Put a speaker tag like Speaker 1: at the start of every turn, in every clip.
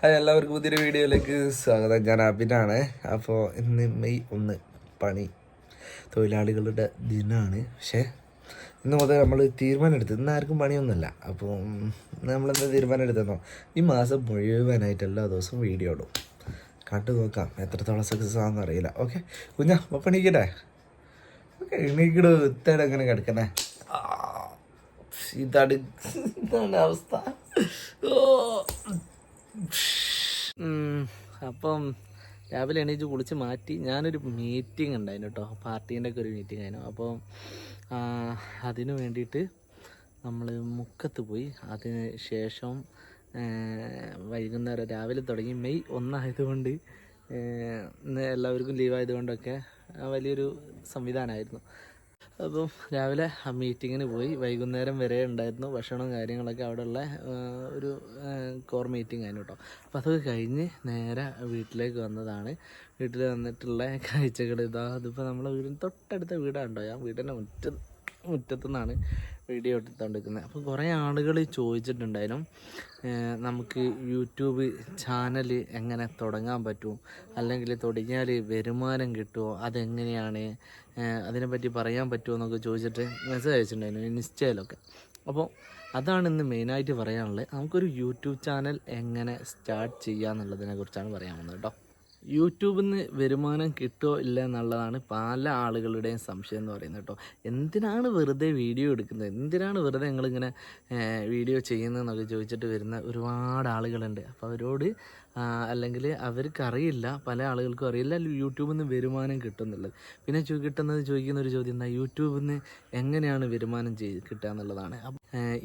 Speaker 1: Hi എല്ലാവർക്കും പുതിയൊരു വീഡിയോയിലേക്ക് സ്വാഗതം. ഞാൻ അബിനാണ്. അപ്പോൾ ഇന്ന് മെയ് ഒന്ന് പണി തൊഴിലാളികളുടെ ദിനമാണ് പക്ഷേ ഇന്ന് മുതൽ നമ്മൾ തീരുമാനം എടുത്തു ഇന്ന് ആർക്കും പണിയൊന്നുമില്ല. അപ്പോൾ നമ്മളെന്താ തീരുമാനം എടുത്തെന്നോ ഈ മാസം മുഴുവനായിട്ട് എല്ലാ ദിവസവും വീഡിയോ ഇടും. കണ്ടു നോക്കാം എത്രത്തോളം സക്സസ് ആണെന്ന് അറിയില്ല. ഓക്കെ കുഞ്ഞാ അപ്പോൾ പണിക്കട്ടെ ഓക്കെ എണീക്കിടോ. ഇത്തേടെ അങ്ങനെ കിടക്കണേ? ഇതാണ് അവസ്ഥ. ഓ.
Speaker 2: അപ്പം രാവിലെ എണീച്ച് കുളിച്ച് മാറ്റി ഞാനൊരു മീറ്റിംഗ് ഉണ്ടായിരുന്നു കേട്ടോ പാർട്ടീന്റെ ഒക്കെ ഒരു മീറ്റിംഗ് ആയിരുന്നു. അപ്പോൾ അതിനു വേണ്ടിയിട്ട് നമ്മൾ മുക്കത്ത് പോയി. അതിന് ശേഷം വൈകുന്നേരം രാവിലെ തുടങ്ങി. മെയ് ഒന്നായതുകൊണ്ട് എല്ലാവർക്കും ലീവായതുകൊണ്ടൊക്കെ വലിയൊരു സംവിധാനമായിരുന്നു. അപ്പം രാവിലെ ആ മീറ്റിങ്ങിന് പോയി. വൈകുന്നേരം വരെ ഉണ്ടായിരുന്നു. ഭക്ഷണവും കാര്യങ്ങളൊക്കെ അവിടെയുള്ള ഒരു കോർ മീറ്റിംഗ് ആയിരുന്നു കേട്ടോ അപ്പോൾ അതൊക്കെ കഴിഞ്ഞ് നേരെ വീട്ടിലേക്ക് വന്നതാണ്. വീട്ടിൽ വന്നിട്ടുള്ള കാഴ്ചകൾ ഇതാ. അതിപ്പോൾ നമ്മളെ വീടിന് തൊട്ടടുത്ത വീടാണ് കേട്ടോ ഞാൻ വീടിന്റെ മുറ്റ മുറ്റത്തു നിന്നാണ് വീഡിയോ എടുത്തുകൊണ്ടിരിക്കുന്നത് അപ്പോൾ കുറേ ആളുകൾ ചോദിച്ചിട്ടുണ്ടായിരുന്നു നമുക്ക് യൂട്യൂബ് ചാനൽ എങ്ങനെ തുടങ്ങാൻ പറ്റും? അല്ലെങ്കിൽ തുടങ്ങിയാൽ വരുമാനം കിട്ടുമോ അതെങ്ങനെയാണ്? അതിനെപ്പറ്റി പറയാൻ പറ്റുമോ എന്നൊക്കെ ചോദിച്ചിട്ട് മെസ്സേജ് അയച്ചിട്ടുണ്ടായിരുന്നു ഇൻസ്റ്റയിലൊക്കെ. അപ്പോൾ അതാണ് ഇന്ന് മെയിനായിട്ട് പറയാനുള്ളത്. നമുക്കൊരു യൂട്യൂബ് ചാനൽ എങ്ങനെ സ്റ്റാർട്ട് ചെയ്യുക എന്നുള്ളതിനെ കുറിച്ചാണ് പറയാൻ വന്നത് കേട്ടോ. യൂട്യൂബിൽ നിന്ന് വരുമാനം കിട്ടുമോ ഇല്ല എന്നുള്ളതാണ് പല ആളുകളുടെയും സംശയം എന്ന് പറയുന്നത് കേട്ടോ. എന്തിനാണ് വെറുതെ വീഡിയോ എടുക്കുന്നത്? എന്തിനാണ് വെറുതെ നിങ്ങളിങ്ങനെ വീഡിയോ ചെയ്യുന്നതെന്നൊക്കെ ചോദിച്ചിട്ട് വരുന്ന ഒരുപാട് ആളുകളുണ്ട്. അപ്പോൾ അവരോട് അല്ലെങ്കിൽ അവർക്ക് അറിയില്ല പല ആളുകൾക്കും അറിയില്ല യൂട്യൂബിൽ നിന്ന് വരുമാനം കിട്ടുന്നുള്ളത്. പിന്നെ കിട്ടുന്നത് ചോദിക്കുന്ന ഒരു ചോദ്യം എന്താ? യൂട്യൂബിൽ നിന്ന് എങ്ങനെയാണ് വരുമാനം ചെയ്ത് കിട്ടുക എന്നുള്ളതാണ്.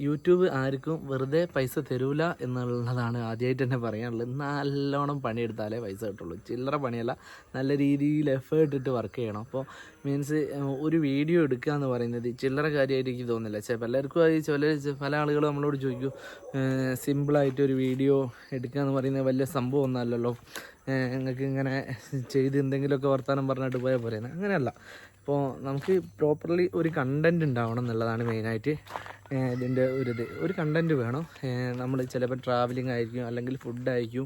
Speaker 2: യൂട്യൂബ് ആർക്കും വെറുതെ പൈസ തരൂല എന്നുള്ളതാണ് ആദ്യമായിട്ട് തന്നെ പറയാനുള്ളത്. നല്ലോണം പണിയെടുത്താലേ പൈസ കിട്ടുള്ളൂ. ചില്ലറ പണിയല്ല നല്ല രീതിയിൽ എഫേർട്ട് ഇട്ട് വർക്ക് ചെയ്യണം. അപ്പോൾ മീൻസ് ഒരു വീഡിയോ എടുക്കുക എന്ന് പറയുന്നത് ചില്ലറ കാര്യമായിട്ട് എനിക്ക് തോന്നുന്നില്ല. ചെ പലർക്കും അത് ചില പല ആളുകളും നമ്മളോട് ചോദിക്കും സിമ്പിളായിട്ട് ഒരു വീഡിയോ എടുക്കുക എന്ന് പറയുന്നത് വലിയ സംഭവം ഒന്നുമല്ലല്ലോ നിങ്ങൾക്ക് ഇങ്ങനെ ചെയ്ത് എന്തെങ്കിലുമൊക്കെ വർത്തമാനം പറഞ്ഞിട്ട് പോയാൽ പോരെ അങ്ങനെയല്ല. അപ്പോൾ നമുക്ക് പ്രോപ്പർലി ഒരു കണ്ടന്റ് ഉണ്ടാവണം എന്നുള്ളതാണ് മെയിനായിട്ട് ഇതിന്റെ ഒരു ഇത്. ഒരു കണ്ടന്റ് വേണം. നമ്മൾ ചിലപ്പോൾ ട്രാവലിംഗ് ആയിരിക്കും അല്ലെങ്കിൽ ഫുഡായിരിക്കും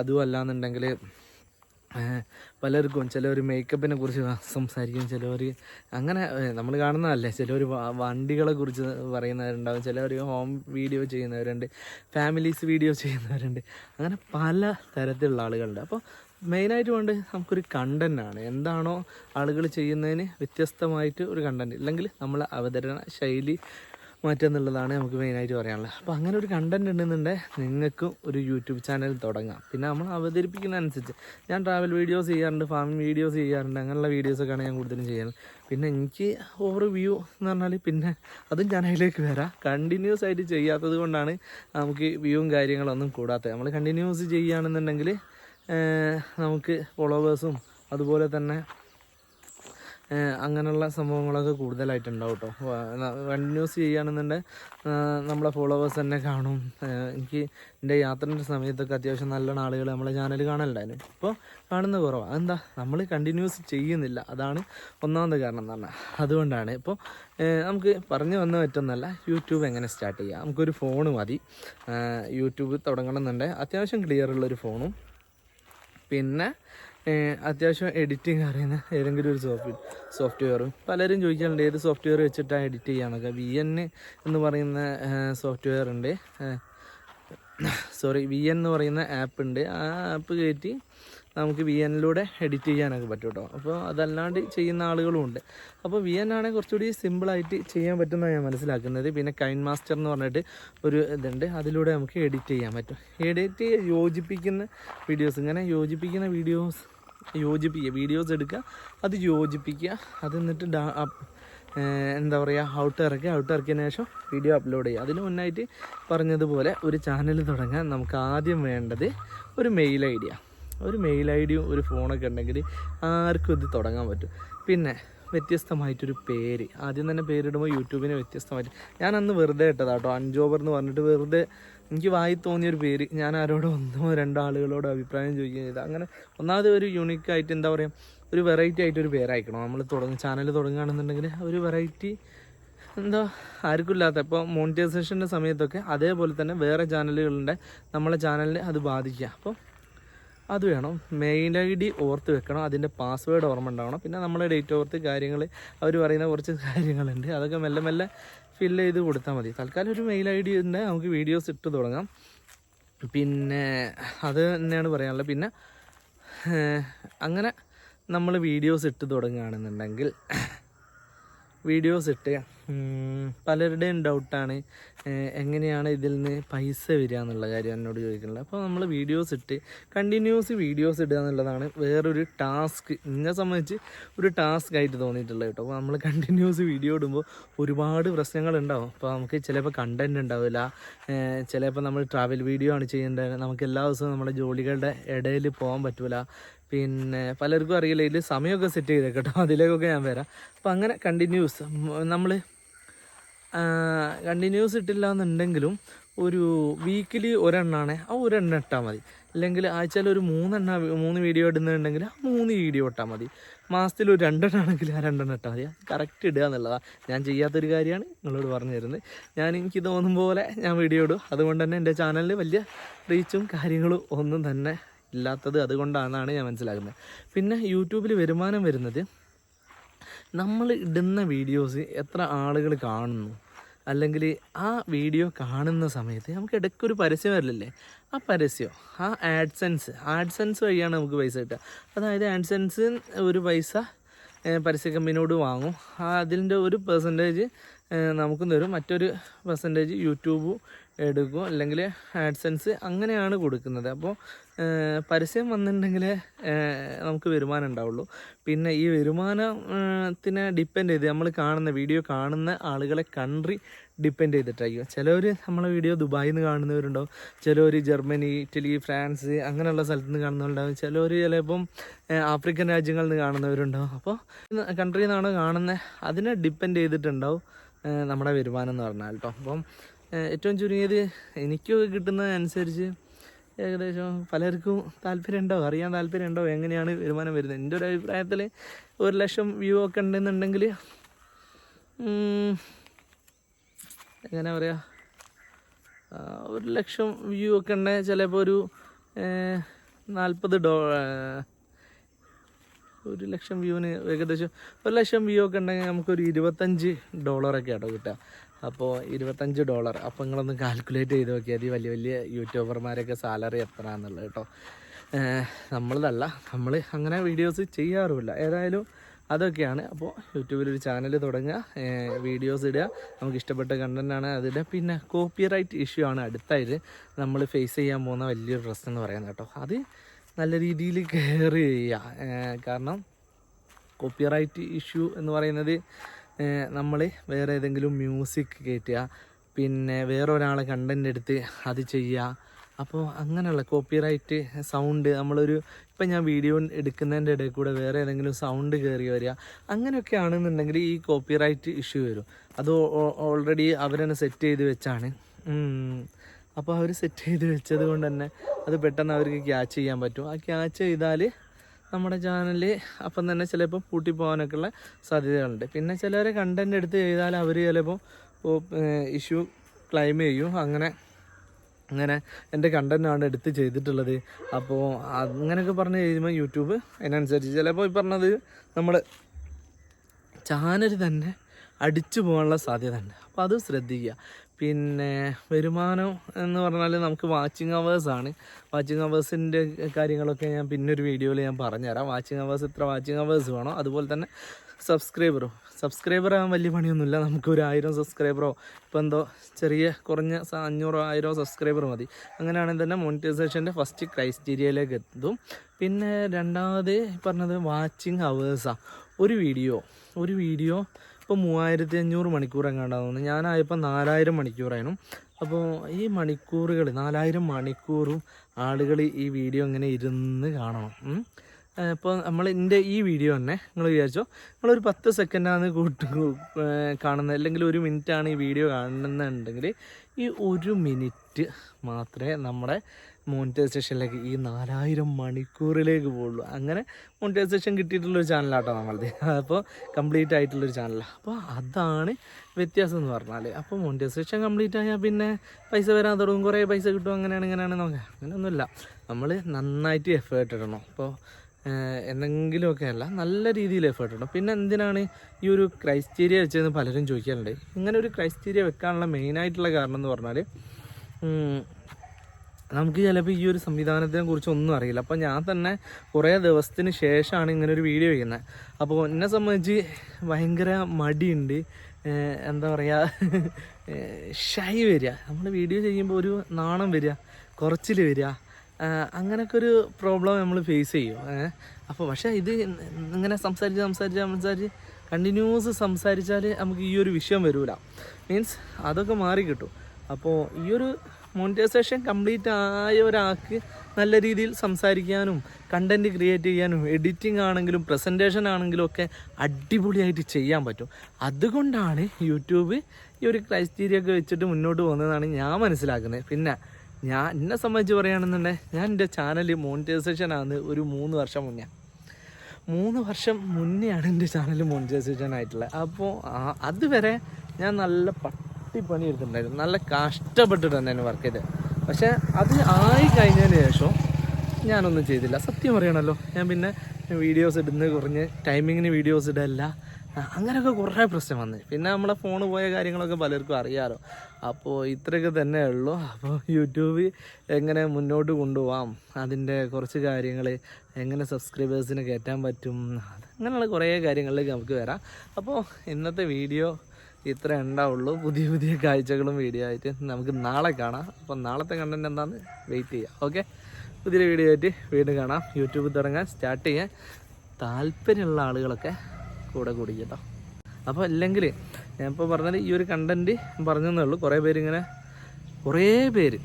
Speaker 2: അതും അല്ലാന്നുണ്ടെങ്കിൽ ഏഹ് പലർക്കും ചിലവർ മേക്കപ്പിനെ കുറിച്ച് സംസാരിക്കും ചിലവർ അങ്ങനെ നമ്മൾ കാണുന്നതല്ലേ ചിലവർ വണ്ടികളെ കുറിച്ച് പറയുന്നവരുണ്ടാവും ചിലവർ ഹോം വീഡിയോ ചെയ്യുന്നവരുണ്ട് ഫാമിലീസ് വീഡിയോ ചെയ്യുന്നവരുണ്ട് അങ്ങനെ പല തരത്തിലുള്ള ആളുകളുണ്ട്. അപ്പോൾ മെയിനായിട്ട് വേണ്ട നമുക്കൊരു കണ്ടന്റാണ് എന്താണോ ആളുകൾ ചെയ്യുന്നതിന് വ്യത്യസ്തമായിട്ട് ഒരു കണ്ടന്റ് ഇല്ലെങ്കിൽ നമ്മൾ അവതരണ ശൈലി മാറ്റുക എന്നുള്ളതാണ് നമുക്ക് മെയിനായിട്ട് പറയാനുള്ളത്. അപ്പോൾ അങ്ങനെ ഒരു കണ്ടന്റ് ഉണ്ടെന്നുണ്ടെങ്കിൽ നിങ്ങൾക്കും ഒരു യൂട്യൂബ് ചാനൽ തുടങ്ങാം. പിന്നെ നമ്മൾ അവതരിപ്പിക്കുന്ന അനുസരിച്ച് ഞാൻ ട്രാവൽ വീഡിയോസ് ചെയ്യാറുണ്ട് ഫാമിംഗ് വീഡിയോസ് ചെയ്യാറുണ്ട് അങ്ങനെയുള്ള വീഡിയോസൊക്കെയാണ് ഞാൻ കൂടുതലും ചെയ്യുന്നത്. പിന്നെ എനിക്ക് ഓവർ വ്യൂ എന്ന് പറഞ്ഞാൽ പിന്നെ അതും ഞാൻ അതിലേക്ക് വരാം. കണ്ടിന്യൂസ് ആയിട്ട് ചെയ്യാത്തത് കൊണ്ടാണ് നമുക്ക് വ്യൂവും കാര്യങ്ങളൊന്നും കൂടാത്തത്. നമ്മൾ കണ്ടിന്യൂസ് ചെയ്യുകയാണെന്നുണ്ടെങ്കിൽ നമുക്ക് ഫോളോവേഴ്സും അതുപോലെ തന്നെ അങ്ങനെയുള്ള സംഭവങ്ങളൊക്കെ കൂടുതലായിട്ടുണ്ടാവും കേട്ടോ ന്യൂസ് ചെയ്യുകയാണെന്നുണ്ടെങ്കിൽ നമ്മളെ ഫോളോവേഴ്സ് തന്നെ കാണും. എനിക്ക് എന്റെ യാത്രന്റെ സമയത്തൊക്കെ അത്യാവശ്യം നല്ല ആളുകൾ നമ്മളെ ചാനൽ കാണലുണ്ടായിരുന്നു. ഇപ്പോൾ കാണുന്ന കുറവാണ് അതെന്താ നമ്മൾ കണ്ടിന്യൂസ് ചെയ്യുന്നില്ല. അതാണ് ഒന്നാമത്തെ കാരണം എന്ന് പറഞ്ഞാൽ അതുകൊണ്ടാണ്. ഇപ്പോൾ നമുക്ക് പറഞ്ഞു വന്ന പറ്റുന്നല്ല യൂട്യൂബ് എങ്ങനെ സ്റ്റാർട്ട് ചെയ്യാം? നമുക്കൊരു ഫോൺ മതി. യൂട്യൂബ് തുടങ്ങണം എന്നുണ്ടെങ്കിൽ അത്യാവശ്യം ക്ലിയർ ഉള്ളൊരു ഫോണും പിന്നെ അത്യാവശ്യം എഡിറ്റിംഗ് അറിയുന്ന ഏതെങ്കിലും ഒരു സോഫ്റ്റ് സോഫ്റ്റ്വെയറും പലരും ചോദിക്കാറുണ്ട് ഏത് സോഫ്റ്റ്വെയർ വെച്ചിട്ടാണ് എഡിറ്റ് ചെയ്യാന്നൊക്കെ. വി എൻ എന്ന് പറയുന്ന സോഫ്റ്റ്വെയർ ഉണ്ട്. സോറി വി എൻ എന്ന് പറയുന്ന ആപ്പ് ഉണ്ട്. ആ ആപ്പ് കയറ്റി നമുക്ക് വി എന്നിലൂടെ എഡിറ്റ് ചെയ്യാനൊക്കെ പറ്റും കേട്ടോ അപ്പോൾ അതല്ലാണ്ട് ചെയ്യുന്ന ആളുകളും ഉണ്ട്. അപ്പോൾ വി എൻ ആണെങ്കിൽ കുറച്ചുകൂടി സിമ്പിളായിട്ട് ചെയ്യാൻ പറ്റുന്ന ഞാൻ മനസ്സിലാക്കുന്നത്. പിന്നെ കൈൻ മാസ്റ്റർ എന്ന് പറഞ്ഞിട്ട് ഒരു ഇതുണ്ട്. അതിലൂടെ നമുക്ക് എഡിറ്റ് ചെയ്യാൻ പറ്റും. എഡിറ്റ് യോജിപ്പിക്കുന്ന വീഡിയോസ് ഇങ്ങനെ യോജിപ്പിക്കുന്ന വീഡിയോസ് യോജിപ്പിക്കുക വീഡിയോസ് എടുക്കുക അത് യോജിപ്പിക്കുക അത് എന്നിട്ട് ഡാ എന്താ പറയുക ഔട്ട് ഇറക്കുക. ഔട്ട് ഇറക്കിയതിന് ശേഷം വീഡിയോ അപ്ലോഡ് ചെയ്യുക. അതിന് മുന്നായിട്ട് പറഞ്ഞതുപോലെ ഒരു ചാനൽ തുടങ്ങാൻ നമുക്ക് ആദ്യം വേണ്ടത് ഒരു മെയിൽ ഐഡിയ ഒരു മെയിൽ ഐഡിയും ഒരു ഫോണൊക്കെ ഉണ്ടെങ്കിൽ ആർക്കും ഇത് തുടങ്ങാൻ പറ്റും. പിന്നെ വ്യത്യസ്തമായിട്ടൊരു പേര്. ആദ്യം തന്നെ പേരിടുമ്പോൾ യൂട്യൂബിന് വ്യത്യസ്തമായിട്ട്. ഞാൻ അന്ന് വെറുതെ ഇട്ടതാട്ടോ. അഞ്ചോവർ എന്ന് പറഞ്ഞിട്ട് വെറുതെ എനിക്ക് വായി തോന്നിയൊരു പേര്. ഞാൻ ആരോടോ ഒന്നോ രണ്ടോ ആളുകളോട് അഭിപ്രായം ചോദിക്കുകയും ചെയ്തു. അങ്ങനെ ഒന്നാമത് ഒരു യുണീക്ക് ആയിട്ട് എന്താ പറയുക ഒരു വെറൈറ്റി ആയിട്ട് ഒരു പേരായിരിക്കണം നമ്മൾ തുടങ്ങി ചാനൽ തുടങ്ങുകയാണെന്നുണ്ടെങ്കിൽ ഒരു വെറൈറ്റി എന്താ ആർക്കും ഇല്ലാത്ത ഇപ്പോൾ മോണിറ്റൈസേഷന്റെ സമയത്തൊക്കെ അതേപോലെ തന്നെ വേറെ ചാനലുകളുണ്ട് നമ്മളെ ചാനലിനെ അത് ബാധിക്കുക. അപ്പോൾ അത് വേണം. മെയിൽ ഐ ഡി ഓർത്ത് വെക്കണം. അതിന്റെ പാസ്വേഡ് ഓർമ്മ ഉണ്ടാവണം. പിന്നെ നമ്മുടെ ഡേറ്റ് ഓർത്ത് കാര്യങ്ങൾ അവർ പറയുന്ന കുറച്ച് കാര്യങ്ങളുണ്ട്. അതൊക്കെ മെല്ലെ മെല്ലെ ഫില്ല് ചെയ്ത് കൊടുത്താൽ മതി. തൽക്കാലം ഒരു മെയിൽ ഐ ഡി തന്നെ നമുക്ക് വീഡിയോസ് ഇട്ട് തുടങ്ങാം. പിന്നെ അത് തന്നെയാണ് പറയാനുള്ളത്. പിന്നെ അങ്ങനെ നമ്മൾ വീഡിയോസ് ഇട്ട് തുടങ്ങുകയാണെന്നുണ്ടെങ്കിൽ വീഡിയോസ് ഇട്ട് പലരുടെയും ഡൗട്ടാണ് എങ്ങനെയാണ് ഇതിൽ നിന്ന് പൈസ വരിക എന്നുള്ള കാര്യം എന്നോട് ചോദിക്കുന്നുള്ളത് അപ്പോൾ നമ്മൾ വീഡിയോസ് ഇട്ട് കണ്ടിന്യൂസ് വീഡിയോസ് ഇടുക എന്നുള്ളതാണ് വേറൊരു ടാസ്ക് എന്നെ സംബന്ധിച്ച് ഒരു ടാസ്ക് ആയിട്ട് തോന്നിയിട്ടുള്ളത് കേട്ടോ. അപ്പോൾ നമ്മൾ കണ്ടിന്യൂസ് വീഡിയോ ഇടുമ്പോൾ ഒരുപാട് പ്രശ്നങ്ങളുണ്ടാവും. അപ്പോൾ നമുക്ക് ചിലപ്പോൾ കണ്ടന്റ് ഉണ്ടാവില്ല. ചിലപ്പോൾ നമ്മൾ ട്രാവൽ വീഡിയോ ആണ് ചെയ്യേണ്ടത്. നമുക്ക് എല്ലാ ദിവസവും നമ്മുടെ ജോലികളുടെ ഇടയിൽ പോകാൻ പറ്റൂല. പിന്നെ പലർക്കും അറിയില്ല ഇതിൽ സമയമൊക്കെ സെറ്റ് ചെയ്തേക്കട്ടോ അതിലേക്കൊക്കെ ഞാൻ വരാം. അപ്പം അങ്ങനെ കണ്ടിന്യൂസ് നമ്മൾ കണ്ടിന്യൂസ് ഇട്ടില്ല എന്നുണ്ടെങ്കിലും ഒരു വീക്കിലി ഒരെണ്ണമാണ് ആ ഒരെണ്ണം ഇട്ടാൽ മതി. അല്ലെങ്കിൽ ആഴ്ചയിൽ ഒരു മൂന്നെണ്ണ മൂന്ന് വീഡിയോ ഇടുന്നുണ്ടെങ്കിൽ ആ മൂന്ന് വീഡിയോ ഇട്ടാൽ മതി. മാസത്തിൽ ഒരു രണ്ടെണ്ണം ആണെങ്കിൽ ആ രണ്ടെണ്ണം ഇട്ടാൽ മതി. കറക്റ്റ് ഇടുക എന്നുള്ളതാണ് ഞാൻ ചെയ്യാത്തൊരു കാര്യമാണ് നിങ്ങളോട് പറഞ്ഞു തരുന്നത് ഞാൻ എനിക്ക് തോന്നും പോലെ ഞാൻ വീഡിയോ ഇടും. അതുകൊണ്ട് തന്നെ എന്റെ ചാനലിൽ വലിയ റീച്ചും കാര്യങ്ങളും ഒന്നും തന്നെ ഇല്ലാത്തത് അതുകൊണ്ടാണെന്നാണ് ഞാൻ മനസ്സിലാക്കുന്നത്. പിന്നെ യൂട്യൂബിൽ വരുമാനം വരുന്നത് നമ്മൾ ഇടുന്ന വീഡിയോസ് എത്ര ആളുകൾ കാണുന്നു. അല്ലെങ്കിൽ ആ വീഡിയോ കാണുന്ന സമയത്ത് നമുക്ക് ഇടയ്ക്കൊരു പരസ്യം വരില്ലേ ആ പരസ്യം ആ ആഡ്സെൻസ് ആഡ്സെൻസ് വഴിയാണ് നമുക്ക് പൈസ കിട്ടുക. അതായത് ആഡ്സെൻസ് ഒരു പൈസ പരസ്യ കമ്പനിയോട് വാങ്ങും. അതിന്റെ ഒരു പെർസെന്റേജ് നമുക്കും തരും. മറ്റൊരു പെർസെന്റേജ് യൂട്യൂബ് എടുക്കും? അല്ലെങ്കിൽ ആഡ്സൻസ് അങ്ങനെയാണ് കൊടുക്കുന്നത്. അപ്പോൾ പരസ്യം വന്നിട്ടുണ്ടെങ്കിൽ നമുക്ക് വരുമാനം ഉണ്ടാവുള്ളൂ. പിന്നെ ഈ വരുമാനത്തിനെ ഡിപ്പെൻഡ് ചെയ്ത് നമ്മൾ കാണുന്ന വീഡിയോ കാണുന്ന ആളുകളെ കൺട്രി ഡിപ്പെൻഡ് ചെയ്തിട്ടായിരിക്കും. ചിലവർ നമ്മളെ വീഡിയോ ദുബായിൽ നിന്ന് കാണുന്നവരുണ്ടാവും. ചിലവർ ജർമ്മനി ഇറ്റലി ഫ്രാൻസ് അങ്ങനെയുള്ള സ്ഥലത്ത് നിന്ന് കാണുന്നവരുണ്ടാവും. ചിലവർ ചിലപ്പം ആഫ്രിക്കൻ രാജ്യങ്ങളിൽ നിന്ന് കാണുന്നവരുണ്ടാവും. അപ്പോൾ കൺട്രിയിൽ നിന്നാണ് കാണുന്നത്. അതിനെ ഡിപ്പെൻഡ് ചെയ്തിട്ടുണ്ടാവും നമ്മുടെ വരുമാനം എന്ന് പറഞ്ഞാൽ കേട്ടോ അപ്പം ഏറ്റവും ചുരുങ്ങിയത് എനിക്ക് കിട്ടുന്നതനുസരിച്ച് ഏകദേശം പലർക്കും താല്പര്യം ഉണ്ടോ അറിയാൻ താല്പര്യം ഉണ്ടോ എങ്ങനെയാണ് വരുമാനം വരുന്നത്? എന്റെ ഒരു അഭിപ്രായത്തിൽ ഒരു ലക്ഷം വ്യൂ ഒക്കെ ഉണ്ടെന്നുണ്ടെങ്കിൽ എങ്ങനെ പറയാ? ഒരു ലക്ഷം വ്യൂ ഒക്കെ ഉണ്ടെങ്കിൽ ചിലപ്പോൾ ഒരു നാൽപ്പത് ഡോ ഒരു ലക്ഷം വ്യൂവിന് ഏകദേശം ഒരു ലക്ഷം വ്യൂ ഒക്കെ ഉണ്ടെങ്കിൽ നമുക്കൊരു ഇരുപത്തഞ്ച് ഡോളറൊക്കെ ആട്ടോ കിട്ടുക. അപ്പോൾ ഇരുപത്തഞ്ച് ഡോളർ. അപ്പോൾ നിങ്ങളൊന്ന് കാൽക്കുലേറ്റ് ചെയ്ത് നോക്കിയാൽ മതി. വലിയ വലിയ യൂട്യൂബർമാരൊക്കെ സാലറി എത്ര എന്നുള്ളത് കേട്ടോ നമ്മളതല്ല. നമ്മൾ അങ്ങനെ വീഡിയോസ് ചെയ്യാറുമില്ല. ഏതായാലും അതൊക്കെയാണ്. അപ്പോൾ യൂട്യൂബിലൊരു ചാനൽ തുടങ്ങുക. വീഡിയോസ് ഇടുക. നമുക്ക് ഇഷ്ടപ്പെട്ട കണ്ടന്റാണ് അതിടുക പിന്നെ കോപ്പി റൈറ്റ് ഇഷ്യൂ ആണ് അടുത്തായിട്ട് നമ്മൾ ഫേസ് ചെയ്യാൻ പോകുന്ന വലിയൊരു പ്രശ്നം എന്ന് പറയുന്നത് കേട്ടോ. അത് നല്ല രീതിയിൽ കെയർ ചെയ്യുക. കാരണം കോപ്പിറൈറ്റ് ഇഷ്യൂ എന്ന് പറയുന്നത് നമ്മൾ വേറെ ഏതെങ്കിലും മ്യൂസിക് കയറ്റുക പിന്നെ വേറെ ഒരാളെ കണ്ടന്റ് എടുത്ത് അത് ചെയ്യുക. അപ്പോൾ അങ്ങനെയുള്ള കോപ്പിറൈറ്റ് സൗണ്ട് നമ്മളൊരു ഇപ്പം ഞാൻ വീഡിയോ എടുക്കുന്നതിന്റെ ഇടയിൽ കൂടെ വേറെ ഏതെങ്കിലും സൗണ്ട് കയറി വരിക അങ്ങനെയൊക്കെ ആണെന്നുണ്ടെങ്കിൽ ഈ കോപ്പിറൈറ്റ് ഇഷ്യൂ വരും. അത് ഓൾറെഡി അവരെന്നെ സെറ്റ് ചെയ്ത് വെച്ചാണ്. അപ്പോൾ അവർ സെറ്റ് ചെയ്ത് വെച്ചത് കൊണ്ട് തന്നെ അത് പെട്ടെന്ന് അവർക്ക് ക്യാച്ച് ചെയ്യാൻ പറ്റും. ആ ക്യാച്ച് ചെയ്താൽ നമ്മുടെ ചാനൽ അപ്പം തന്നെ ചിലപ്പോൾ പൂട്ടിപ്പോകാനൊക്കെ ഉള്ള സാധ്യതകളുണ്ട്. പിന്നെ ചിലവരെ കണ്ടന്റ് എടുത്ത് ചെയ്താൽ അവർ ചിലപ്പോൾ ഇഷ്യൂ ക്ലൈം ചെയ്യും. അങ്ങനെ അങ്ങനെ എന്റെ കണ്ടന്റാണ് എടുത്ത് ചെയ്തിട്ടുള്ളത്. അപ്പോൾ അങ്ങനെയൊക്കെ പറഞ്ഞ് കഴിയുമ്പോൾ യൂട്യൂബ് അതിനനുസരിച്ച് ചിലപ്പോൾ ഈ പറഞ്ഞത് നമ്മൾ ചാനൽ തന്നെ അടിച്ചു പോകാനുള്ള സാധ്യത ഉണ്ട് അപ്പോൾ അത് ശ്രദ്ധിക്കുക. പിന്നെ വരുമാനം എന്ന് പറഞ്ഞാൽ നമുക്ക് വാച്ചിങ് അവേഴ്സാണ് വാച്ചിങ് അവേഴ്സിന്റെ കാര്യങ്ങളൊക്കെ ഞാൻ പിന്നെ ഒരു വീഡിയോയിൽ ഞാൻ പറഞ്ഞുതരാം. വാച്ചിങ് അവേഴ്സ് ഇത്ര വാച്ചിങ് അവേഴ്സ് വേണോ? അതുപോലെ തന്നെ സബ്സ്ക്രൈബറും സബ്സ്ക്രൈബർ ആകാൻ വലിയ പണിയൊന്നുമില്ല. നമുക്ക് ഒരു ആയിരം സബ്സ്ക്രൈബറോ ഇപ്പോൾ എന്തോ ചെറിയ കുറഞ്ഞ അഞ്ഞൂറോ ആയിരോ സബ്സ്ക്രൈബർ മതി. അങ്ങനെയാണെങ്കിൽ തന്നെ മോണിറ്റൈസേഷന്റെ ഫസ്റ്റ് ക്രൈസ്റ്റീരിയയിലേക്ക് എത്തും. പിന്നെ രണ്ടാമത് പറഞ്ഞത് വാച്ചിങ് അവേഴ്സാണ് ഒരു വീഡിയോ ഒരു വീഡിയോ ഇപ്പോൾ മൂവായിരത്തി അഞ്ഞൂറ് മണിക്കൂർ എങ്ങാണ്ടാന്ന് തോന്നുന്നു ഞാനായപ്പോൾ നാലായിരം മണിക്കൂറായിരുന്നു അപ്പോൾ ഈ മണിക്കൂറുകൾ നാലായിരം മണിക്കൂറും ആളുകൾ ഈ വീഡിയോ ഇങ്ങനെ ഇരുന്ന് കാണണം. ഇപ്പോൾ നമ്മൾ എന്റെ ഈ വീഡിയോ തന്നെ നിങ്ങൾ വിചാരിച്ചോ നിങ്ങളൊരു പത്ത് സെക്കൻഡാണ് കൂട്ട് കാണുന്നത് അല്ലെങ്കിൽ ഒരു മിനിറ്റാണ് ഈ വീഡിയോ കാണുന്നുണ്ടെങ്കിൽ ഈ ഒരു മിനിറ്റ് മാത്രമേ നമ്മുടെ മോണിറ്റൈസേഷനിലേക്ക് ഈ നാലായിരം മണിക്കൂറിലേക്ക് പോകുള്ളൂ അങ്ങനെ മോണിറ്റൈസേഷൻ കിട്ടിയിട്ടുള്ളൊരു ചാനലാട്ടോ നമ്മളത്. അപ്പോൾ കംപ്ലീറ്റ് ആയിട്ടുള്ളൊരു ചാനലാണ് അപ്പോൾ അതാണ് വ്യത്യാസം എന്ന് പറഞ്ഞാൽ അപ്പോൾ മോണിറ്റൈസേഷൻ കംപ്ലീറ്റ് ആയാൽ പിന്നെ പൈസ വരാൻ തുടങ്ങും. കുറേ പൈസ കിട്ടും. അങ്ങനെയാണ് ഇങ്ങനെയാണ് നോക്കാം. അങ്ങനെയൊന്നുമില്ല. നമ്മൾ നന്നായിട്ട് എഫേർട്ട് ഇടണം. അപ്പോൾ എന്തെങ്കിലുമൊക്കെ അല്ല നല്ല രീതിയിൽ എഫേർട്ട് ഇടണം. പിന്നെ എന്തിനാണ് ഈ ഒരു ക്രൈസ്റ്റീരിയ വെച്ചതെന്ന് പലരും ചോദിക്കാറുണ്ട്. ഇങ്ങനെ ഒരു ക്രൈസ്റ്റീരിയ വെക്കാനുള്ള മെയിനായിട്ടുള്ള കാരണം എന്ന് പറഞ്ഞാൽ നമുക്ക് ചിലപ്പോൾ ഈ ഒരു സംവിധാനത്തിനെ കുറിച്ച് ഒന്നും അറിയില്ല. അപ്പോൾ ഞാൻ തന്നെ കുറേ ദിവസത്തിന് ശേഷമാണ് ഇങ്ങനെ ഒരു വീഡിയോ ചെയ്യുന്നത്. അപ്പോൾ എന്നെ സംബന്ധിച്ച് ഭയങ്കര മടിയുണ്ട്. എന്താ പറയുക ഷൈ വരിക. നമ്മൾ വീഡിയോ ചെയ്യുമ്പോൾ ഒരു നാണം വരിക കുറച്ചിൽ വരിക. അങ്ങനൊക്കെ ഒരു പ്രോബ്ലം നമ്മൾ ഫേസ് ചെയ്യും. അപ്പോൾ പക്ഷേ ഇത് ഇങ്ങനെ സംസാരിച്ച് സംസാരിച്ച് സംസാരിച്ച് കണ്ടിന്യൂസ് സംസാരിച്ചാൽ നമുക്ക് ഈ ഒരു വിഷയം വരില്ല മീൻസ് അതൊക്കെ മാറി കിട്ടും. അപ്പോൾ ഈ ഒരു മോണിറ്റൈസേഷൻ കംപ്ലീറ്റ് ആയ ഒരാൾക്ക് നല്ല രീതിയിൽ സംസാരിക്കാനും കണ്ടന്റ് ക്രിയേറ്റ് ചെയ്യാനും എഡിറ്റിംഗ് ആണെങ്കിലും പ്രസന്റേഷൻ ആണെങ്കിലും ഒക്കെ അടിപൊളിയായിട്ട് ചെയ്യാൻ പറ്റും. അതുകൊണ്ടാണ് യൂട്യൂബ് ഈ ഒരു ക്രൈസ്റ്റീരിയ ഒക്കെ വെച്ചിട്ട് മുന്നോട്ട് പോകുന്നതാണ് ഞാൻ മനസ്സിലാക്കുന്നത്. പിന്നെ ഞാൻ എന്നെ സംബന്ധിച്ച് പറയുകയാണെന്നുണ്ടെങ്കിൽ ഞാൻ എന്റെ ചാനൽ മോണിറ്റൈസേഷൻ ആണ് ഒരു മൂന്ന് വർഷം മുന്നേ. മൂന്ന് വർഷം മുന്നെയാണ് എന്റെ ചാനൽ മോണിറ്റൈസേഷൻ ആയിട്ടുള്ളത്. അപ്പോൾ അതുവരെ ഞാൻ നല്ല പട്ടിപ്പണി എടുത്തിട്ടുണ്ടായിരുന്നു നല്ല കഷ്ടപ്പെട്ടിട്ട് തന്നെ വർക്ക് ചെയ്തത്. പക്ഷേ അത് ആയി കഴിഞ്ഞതിന് ശേഷം ഞാനൊന്നും ചെയ്തില്ല. സത്യം പറയണല്ലോ ഞാൻ പിന്നെ വീഡിയോസ് ഇടുന്നത് കുറഞ്ഞ് ടൈമിങ്ങിന് വീഡിയോസ് ഇടല്ല. അങ്ങനെയൊക്കെ കുറേ പ്രശ്നം വന്നു. പിന്നെ നമ്മളെ ഫോൺ പോയ കാര്യങ്ങളൊക്കെ പലർക്കും അറിയാലോ. അപ്പോൾ ഇത്രയൊക്കെ തന്നെ ഉള്ളൂ. അപ്പോൾ യൂട്യൂബ് എങ്ങനെ മുന്നോട്ട് കൊണ്ടുപോകാം അതിന്റെ കുറച്ച് കാര്യങ്ങൾ എങ്ങനെ സബ്സ്ക്രൈബേഴ്സിനെ കയറ്റാൻ പറ്റും? അങ്ങനെയുള്ള കുറേ കാര്യങ്ങളിലേക്ക് നമുക്ക് വരാം. അപ്പോൾ ഇന്നത്തെ വീഡിയോ ഇത്ര ഉണ്ടാവുള്ളൂ. പുതിയ പുതിയ കാഴ്ചകളും വീഡിയോ ആയിട്ട് നമുക്ക് നാളെ കാണാം. അപ്പോൾ നാളത്തെ കണ്ടന്റ് എന്താണെന്ന് വെയിറ്റ് ചെയ്യാം. ഓക്കെ പുതിയ വീഡിയോ ആയിട്ട് വീണ്ടും കാണാം. യൂട്യൂബ് തുടങ്ങാൻ സ്റ്റാർട്ട് ചെയ്യാൻ താല്പര്യമുള്ള ആളുകളൊക്കെ കൂടെ കൂടി കേട്ടോ. അപ്പോൾ അല്ലെങ്കിൽ ഞാൻ ഞാനിപ്പോൾ പറഞ്ഞാൽ ഈ ഒരു കണ്ടന്റ് പറഞ്ഞതേ ഉള്ളൂ. കുറേ പേര് ഇങ്ങനെ കുറേ പേര്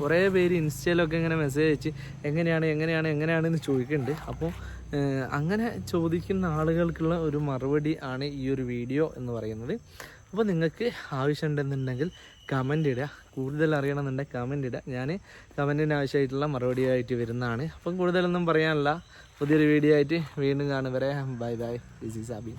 Speaker 2: കുറേ പേര് ഇൻസ്റ്റയിലൊക്കെ ഇങ്ങനെ മെസ്സേജ് അയച്ച് എങ്ങനെയാണ് എങ്ങനെയാണ് എങ്ങനെയാണ് എന്ന് ചോദിക്കുന്നുണ്ട് അപ്പോൾ അങ്ങനെ ചോദിക്കുന്ന ആളുകൾക്കുള്ള ഒരു മറുപടി ആണ് ഈ ഒരു വീഡിയോ എന്ന് പറയുന്നത്. അപ്പോൾ നിങ്ങൾക്ക് ആവശ്യമുണ്ടെന്നുണ്ടെങ്കിൽ കമന്റ് ഇടുക. കൂടുതൽ അറിയണമെന്നുണ്ടെങ്കിൽ കമന്റ് ഇടുക. ഞാൻ കമന്റിന് ആവശ്യമായിട്ടുള്ള മറുപടിയായിട്ട് വരുന്നതാണ്. അപ്പം കൂടുതലൊന്നും പറയാനില്ല. പുതിയൊരു വീഡിയോ ആയിട്ട് വീണ്ടും കാണും വരെ. Bye bye this is Abi